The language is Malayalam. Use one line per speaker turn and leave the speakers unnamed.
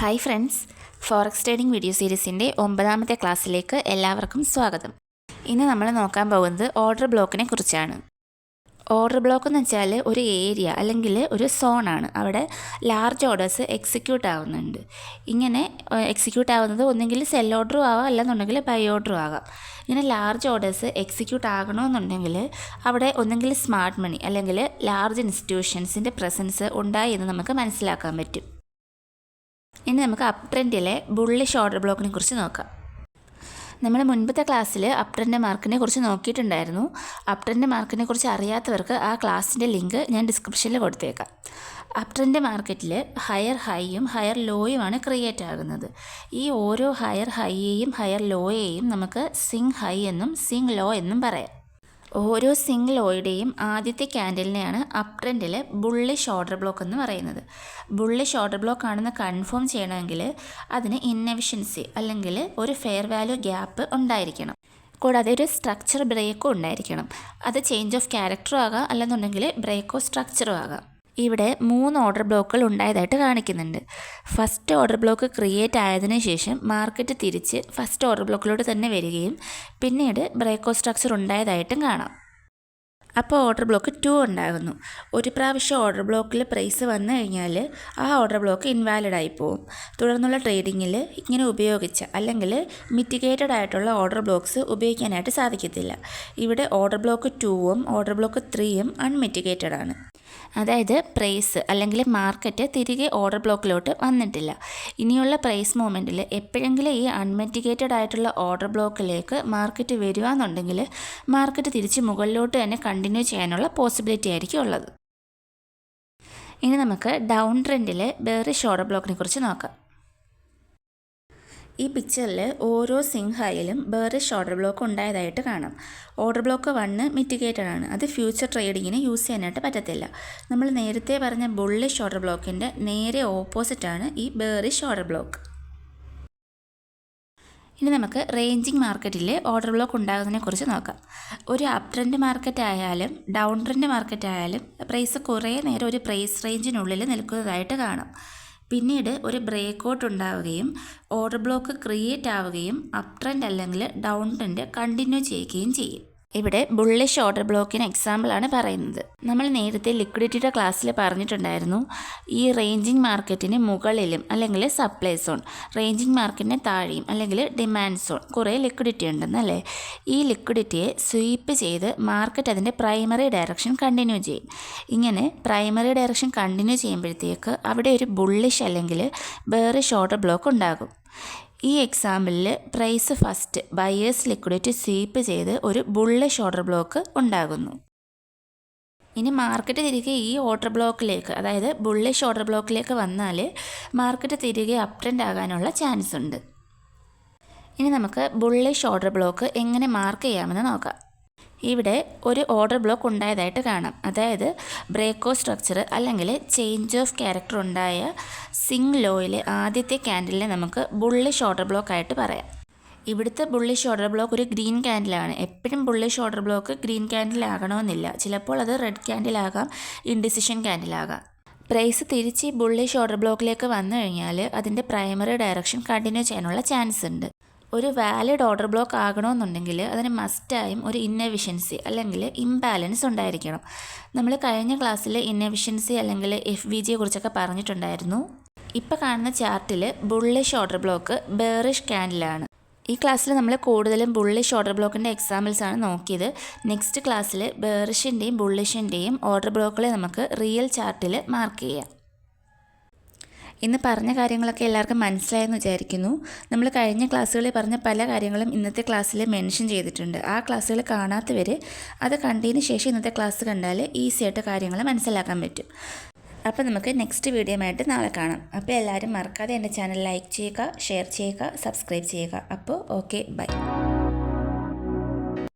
Hi friends forex trading video സീരീസിന്റെ ഒമ്പതാമത്തെ ക്ലാസ്സിലേക്ക് എല്ലാവർക്കും സ്വാഗതം. ഇന്ന് നമ്മൾ നോക്കാൻ പോകുന്നത് ഓർഡർ ബ്ലോക്കിനെ കുറിച്ചാണ്. ഓർഡർ ബ്ലോക്ക് എന്ന് വെച്ചാൽ ഒരു ഏരിയ അല്ലെങ്കിൽ ഒരു സോണാണ് അവിടെ ലാർജ് ഓർഡേഴ്സ് എക്സിക്യൂട്ട് ആവുന്നുണ്ട്. ഇങ്ങനെ എക്സിക്യൂട്ട് ആവുന്നത് ഒന്നെങ്കിൽ സെൽ ഓർഡറും ആവാം അല്ലെന്നുണ്ടെങ്കിൽ ബൈ ഓർഡറും ആകാം. ഇങ്ങനെ ലാർജ് ഓർഡേഴ്സ് എക്സിക്യൂട്ട് ആകണമെന്നുണ്ടെങ്കിൽ അവിടെ ഒന്നെങ്കിൽ സ്മാർട്ട് മണി അല്ലെങ്കിൽ ലാർജ് ഇൻസ്റ്റിറ്റ്യൂഷൻസിന്റെ പ്രസൻസ് ഉണ്ടായി എന്ന് നമുക്ക് മനസ്സിലാക്കാൻ പറ്റും. ഇനി നമുക്ക് അപ് ട്രെൻഡിലെ ബുള്ളിഷ് ഓർഡർ ബ്ലോക്കിനെ കുറിച്ച് നോക്കാം. നമ്മൾ മുൻപത്തെ ക്ലാസ്സിൽ അപ് ട്രെൻഡ് മാർക്കിനെ കുറിച്ച് നോക്കിയിട്ടുണ്ടായിരുന്നു. അപ് ട്രെൻഡ് മാർക്കിനെ കുറിച്ച് അറിയാത്തവർക്ക് ആ ക്ലാസ്സിന്റെ ലിങ്ക് ഞാൻ ഡിസ്ക്രിപ്ഷനിൽ കൊടുത്തേക്കാം. അപ് ട്രെൻഡ് മാർക്കറ്റിൽ ഹയർ ഹൈയും ഹയർ ലോയുമാണ് ക്രിയേറ്റ് ആകുന്നത്. ഈ ഓരോ ഹയർ ഹൈയെയും ഹയർ ലോയെയും നമുക്ക് സിങ് ഹൈ എന്നും സിങ് ലോ എന്നും പറയാം. ഓരോ സിംഗിൾ ഓയുടെയും ആദ്യത്തെ ക്യാൻഡലിനെയാണ് അപ് ട്രെൻഡിൽ ബുള്ളിഷ് ഓർഡർ ബ്ലോക്ക് എന്ന് പറയുന്നത്. ബുള്ളിഷ് ഓർഡർ ബ്ലോക്ക് ആണെന്ന് കൺഫേം ചെയ്യണമെങ്കിൽ അതിന് ഇന്നവിഷ്യൻസി അല്ലെങ്കിൽ ഒരു ഫെയർ വാല്യൂ ഗ്യാപ്പ് ഉണ്ടായിരിക്കണം. കൂടാതെ ഒരു സ്ട്രക്ചർ ബ്രേക്കും ഉണ്ടായിരിക്കണം. അത് ചേഞ്ച് ഓഫ് ക്യാരക്ടറും ആകാം. അല്ലെന്നുണ്ടെങ്കിൽ ബ്രേക്കോ സ്ട്രക്ചറും ആകാം. ഇവിടെ മൂന്ന് ഓർഡർ ബ്ലോക്കുകൾ ഉണ്ടായതായിട്ട് കാണിക്കുന്നുണ്ട്. ഫസ്റ്റ് ഓർഡർ ബ്ലോക്ക് ക്രിയേറ്റ് ആയതിനു ശേഷം മാർക്കറ്റ് തിരിച്ച് ഫസ്റ്റ് ഓർഡർ ബ്ലോക്കിലോട്ട് തന്നെ വരികയും പിന്നീട് ബ്രേക്കോ സ്ട്രക്ചർ ഉണ്ടായതായിട്ടും കാണാം. അപ്പോൾ ഓർഡർ ബ്ലോക്ക് ടു ഉണ്ടാകുന്നു. ഒരു പ്രാവശ്യം ഓർഡർ ബ്ലോക്കിൽ പ്രൈസ് വന്നു കഴിഞ്ഞാൽ ആ ഓർഡർ ബ്ലോക്ക് ഇൻവാലിഡ് ആയി പോകും തുടർന്നുള്ള ട്രേഡിങ്ങിൽ ഇങ്ങനെ ഉപയോഗിച്ച അല്ലെങ്കിൽ മിറ്റിഗേറ്റഡ് ആയിട്ടുള്ള ഓർഡർ ബ്ലോക്ക്സ് ഉപയോഗിക്കാനായിട്ട് സാധിക്കത്തില്ല. ഇവിടെ ഓർഡർ ബ്ലോക്ക് ടുവും ഓർഡർ ബ്ലോക്ക് ത്രീയും അൺമിറ്റിഗേറ്റഡ് ആണ്. അതായത് പ്രൈസ് അല്ലെങ്കിൽ മാർക്കറ്റ് തിരികെ ഓർഡർ ബ്ലോക്കിലോട്ട് വന്നിട്ടില്ല. ഇനിയുള്ള പ്രൈസ് മൂവ്മെന്റിൽ എപ്പോഴെങ്കിലും ഈ അൺമെറ്റിഗേറ്റഡ് ആയിട്ടുള്ള ഓർഡർ ബ്ലോക്കിലേക്ക് മാർക്കറ്റ് വരുവാന്നുണ്ടെങ്കിൽ മാർക്കറ്റ് തിരിച്ച് മുകളിലോട്ട് തന്നെ കണ്ടിന്യൂ ചെയ്യാനുള്ള പോസിബിലിറ്റി ആയിരിക്കും ഉള്ളത്. ഇനി നമുക്ക് ഡൗൺ ട്രെൻഡിലെ ബേറിഷ് ഓർഡർ ബ്ലോക്കിനെ കുറിച്ച് നോക്കാം. ഈ പിക്ചറിൽ ഓരോ സിംഹായിലും ബേറിഷ് ഓർഡർ ബ്ലോക്ക് ഉണ്ടായതായിട്ട് കാണാം. ഓർഡർ ബ്ലോക്ക് വണ്ണ് മിറ്റിഗേറ്റഡ് ആണ്. അത് ഫ്യൂച്ചർ ട്രേഡിങ്ങിന് യൂസ് ചെയ്യാനായിട്ട് പറ്റത്തില്ല. നമ്മൾ നേരത്തെ പറഞ്ഞ ബുള്ളിഷ് ഓർഡർ ബ്ലോക്കിന്റെ നേരെ ഓപ്പോസിറ്റാണ് ഈ ബേറിഷ് ഓർഡർ ബ്ലോക്ക് ഇനി നമുക്ക് റേഞ്ചിങ് മാർക്കറ്റിൽ ഓർഡർ ബ്ലോക്ക് ഉണ്ടാകുന്നതിനെക്കുറിച്ച് നോക്കാം. ഒരു അപ് ട്രെൻഡ് മാർക്കറ്റ് ആയാലും ഡൗൺ ട്രെൻഡ് മാർക്കറ്റ് ആയാലും പ്രൈസ് കുറേ നേരം ഒരു പ്രൈസ് റേഞ്ചിനുള്ളിൽ നിൽക്കുന്നതായിട്ട് കാണാം. പിന്നീട് ഒരു ബ്രേക്ക് ഔട്ട് ഉണ്ടാവുകയും ഓർഡർ ബ്ലോക്ക് ക്രിയേറ്റ് ആവുകയും അപ് ട്രെൻഡ് അല്ലെങ്കിൽ ഡൗൺ ട്രെൻഡ് കണ്ടിന്യൂ ചെയ്യുകയും ചെയ്യും. ഇവിടെ ബുള്ളിഷ് ഓർഡർ ബ്ലോക്കിന് എക്സാമ്പിളാണ് പറയുന്നത്. നമ്മൾ നേരത്തെ ലിക്വിഡിറ്റിയുടെ ക്ലാസ്സിൽ പറഞ്ഞിട്ടുണ്ടായിരുന്നു ഈ റേഞ്ചിങ് മാർക്കറ്റിന് മുകളിലും അല്ലെങ്കിൽ സപ്ലൈ സോൺ റേഞ്ചിങ് മാർക്കറ്റിന് താഴെയും അല്ലെങ്കിൽ ഡിമാൻഡ് സോൺ കുറേ ലിക്വിഡിറ്റി ഉണ്ടെന്നല്ലേ ഈ ലിക്വിഡിറ്റിയെ സ്വീപ്പ് ചെയ്ത് മാർക്കറ്റ് അതിന്റെ പ്രൈമറി ഡയറക്ഷൻ കണ്ടിന്യൂ ചെയ്യും. ഇങ്ങനെ പ്രൈമറി ഡയറക്ഷൻ കണ്ടിന്യൂ ചെയ്യുമ്പോഴത്തേക്ക് അവിടെ ഒരു ബുള്ളിഷ് അല്ലെങ്കിൽ ബേറിഷ് ഓർഡർ ബ്ലോക്ക് ഉണ്ടാകും. ഈ എക്സാമ്പിളിൽ price first buyers liquidity sweep ചെയ്ത് ഒരു ബുള്ളിഷ് ഓർഡർ ബ്ലോക്ക് ഉണ്ടാകുന്നു. ഇനി മാർക്കറ്റ് തിരികെ ഈ ഓർഡർ ബ്ലോക്കിലേക്ക് അതായത് ബുള്ളിഷ് ഓർഡർ ബ്ലോക്കിലേക്ക് വന്നാൽ മാർക്കറ്റ് തിരികെ അപ് ട്രെൻഡ് ആകാനുള്ള ചാൻസ് ഉണ്ട്. ഇനി നമുക്ക് ബുള്ളിഷ് ഓർഡർ ബ്ലോക്ക് എങ്ങനെ മാർക്ക് ചെയ്യാമെന്ന് നോക്കാം. ഇവിടെ ഒരു ഓർഡർ ബ്ലോക്ക് ഉണ്ടായതായിട്ട് കാണാം. അതായത് ബ്രേക്കോ സ്ട്രക്ചർ അല്ലെങ്കിൽ ചേഞ്ച് ഓഫ് ക്യാരക്ടർ ഉണ്ടായ സിംഗ് ലോയിലെ ആദ്യത്തെ ക്യാൻഡിലിനെ നമുക്ക് ബുള്ളിഷ് ഓർഡർ ബ്ലോക്ക് ആയിട്ട് പറയാം. ഇവിടുത്തെ ബുള്ളിഷ് ഓർഡർ ബ്ലോക്ക് ഒരു ഗ്രീൻ ക്യാൻഡിലാണ് എപ്പോഴും ബുള്ളിഷ് ഓർഡർ ബ്ലോക്ക് ഗ്രീൻ ക്യാൻഡിലാകണമെന്നില്ല ചിലപ്പോൾ അത് റെഡ് ക്യാൻഡിലാകാം ഇൻഡിസിഷൻ ക്യാൻഡിലാകാം പ്രൈസ് തിരിച്ച് ബുള്ളിഷ് ഓർഡർ ബ്ലോക്കിലേക്ക് വന്നു കഴിഞ്ഞാൽ അതിന്റെ പ്രൈമറി ഡയറക്ഷൻ കണ്ടിന്യൂ ചെയ്യാനുള്ള ചാൻസ് ഉണ്ട്. ഒരു വാലിഡ് ഓർഡർ ബ്ലോക്ക് ആകണമെന്നുണ്ടെങ്കിൽ അതിന് മസ്റ്റായും ഒരു ഇന്നവിഷ്യൻസി അല്ലെങ്കിൽ ഇംബാലൻസ് ഉണ്ടായിരിക്കണം. നമ്മൾ കഴിഞ്ഞ ക്ലാസ്സിൽ ഇന്നവിഷ്യൻസി അല്ലെങ്കിൽ എഫ് വി ജിയെ കുറിച്ചൊക്കെ പറഞ്ഞിട്ടുണ്ടായിരുന്നു. ഇപ്പോൾ കാണുന്ന ചാർട്ടിൽ ബുള്ളിഷ് ഓർഡർ ബ്ലോക്ക് ബേറിഷ് ക്യാൻഡിലാണ് ഈ ക്ലാസ്സിൽ നമ്മൾ കൂടുതലും ബുള്ളിഷ് ഓർഡർ ബ്ലോക്കിന്റെ എക്സാമ്പിൾസ് ആണ് നോക്കിയത്. നെക്സ്റ്റ് ക്ലാസ്സിൽ ബേറിഷിന്റെയും ബുള്ളിഷിന്റെയും ഓർഡർ ബ്ലോക്കുകളെ നമുക്ക് റിയൽ ചാർട്ടിൽ മാർക്ക് ചെയ്യാം. ഇന്ന് പറഞ്ഞ കാര്യങ്ങളൊക്കെ എല്ലാവർക്കും മനസ്സിലായെന്ന് വിചാരിക്കുന്നു. നമ്മൾ കഴിഞ്ഞ ക്ലാസ്സുകളിൽ പറഞ്ഞ പല കാര്യങ്ങളും ഇന്നത്തെ ക്ലാസ്സിൽ മെൻഷൻ ചെയ്തിട്ടുണ്ട്. ആ ക്ലാസ്സുകൾ കാണാത്തവർ അത് കണ്ടതിന് ശേഷം ഇന്നത്തെ ക്ലാസ് കണ്ടാൽ ഈസി ആയിട്ട് കാര്യങ്ങൾ മനസ്സിലാക്കാൻ പറ്റും. അപ്പോൾ നമുക്ക് നെക്സ്റ്റ് വീഡിയോ ആയിട്ട് നാളെ കാണാം. അപ്പോൾ എല്ലാവരും മറക്കാതെ എന്റെ ചാനൽ ലൈക്ക് ചെയ്യുക ഷെയർ ചെയ്യുക സബ്സ്ക്രൈബ് ചെയ്യുക. അപ്പോൾ ഓക്കെ ബൈ.